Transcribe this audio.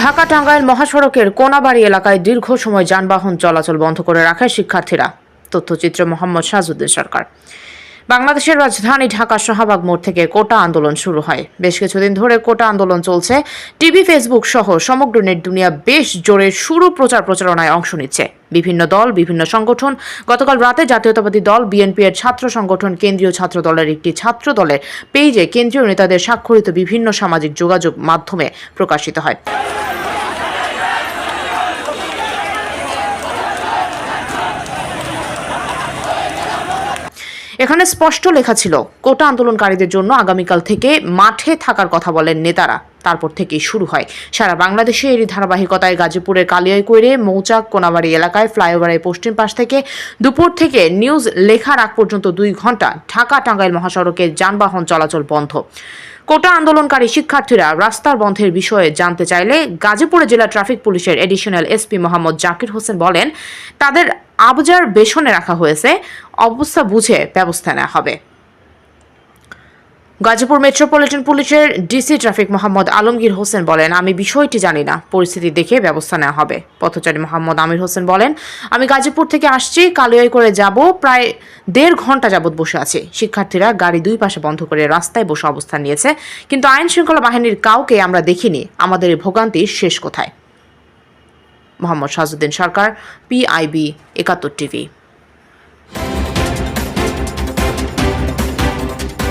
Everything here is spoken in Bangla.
ঢাকা টাঙ্গাইল মহাসড়কের কোনাবাড়ি এলাকায় দীর্ঘ সময় যানবাহন চলাচল বন্ধ করে রাখে শিক্ষার্থীরা। তথ্যচিত্র মোহাম্মদ সাজুদ্দিন সরকার। বাংলাদেশের রাজধানী ঢাকা শাহবাগ মোড় থেকে কোটা আন্দোলন শুরু হয়। বেশ কিছুদিন ধরে কোটা আন্দোলন চলছে। টিভি, ফেসবুক সহ সমগ্র নেট দুনিয়া বেশ জোরে শুরু প্রচার প্রচারণায় অংশ নিচ্ছে। বিভিন্ন দল, বিভিন্ন সংগঠন, গতকাল রাতে জাতীয়তাবাদী দল, বিএনপি এর ছাত্র সংগঠন, কেন্দ্রীয় ছাত্র দলের একটি ছাত্র দলের পেজে কেন্দ্রীয় নেতাদের স্বাক্ষরিত বিভিন্ন সামাজিক যোগাযোগ মাধ্যমে প্রকাশিত হয়। এখানে স্পষ্ট লেখা ছিল, কোটা আন্দোলনকারীদের জন্য আগামীকাল থেকে মাঠে থাকার কথা বলেন নেতারা। তারপর থেকেই শুরু হয়। সারা বাংলাদেশে এরই ধারাবাহিকতায় গাজীপুরের কালিয়াইকৈরে মৌচাক, কোনাবাড়ি এলাকায় ফ্লাইওভারের পশ্চিম পাশ থেকে দুপুর থেকে নিউজ লেখার আগ পর্যন্ত দুই ঘণ্টা ঢাকা টাঙ্গাইল মহাসড়কে যানবাহন চলাচল বন্ধ। কোটা আন্দোলনকারী শিক্ষার্থীরা রাস্তার বন্ধের বিষয়ে জানতে চাইলে গাজীপুরে জেলা ট্রাফিক পুলিশের এডিশনাল এসপি মোহাম্মদ জাকির হোসেন বলেন, তাদের আবজার বেশনে রাখা হয়েছে। অবস্থা বুঝে ব্যবস্থা নেওয়া হবে। গাজীপুর মেট্রোপলিটন পুলিশের ডিসি ট্রাফিক মোহাম্মদ আলমগীর হোসেন বলেন, আমি বিষয়টি জানি না, পরিস্থিতি দেখে ব্যবস্থা নেওয়া হবে। পথচারী মোহাম্মদ আমির হোসেন বলেন, আমি গাজীপুর থেকে আসছি, কালিয়াই করে যাব, প্রায় দেড় ঘণ্টা যাবৎ বসে আছি। শিক্ষার্থীরা গাড়ি দুই পাশে বন্ধ করে রাস্তায় বসে অবস্থান নিয়েছে, কিন্তু আইন শৃঙ্খলা বাহিনীর কাউকে আমরা দেখিনি। আমাদের এই ভোগান্তির শেষ কোথায়? Mohammad Sajuddin Sarkar, PIB Ekattor TV.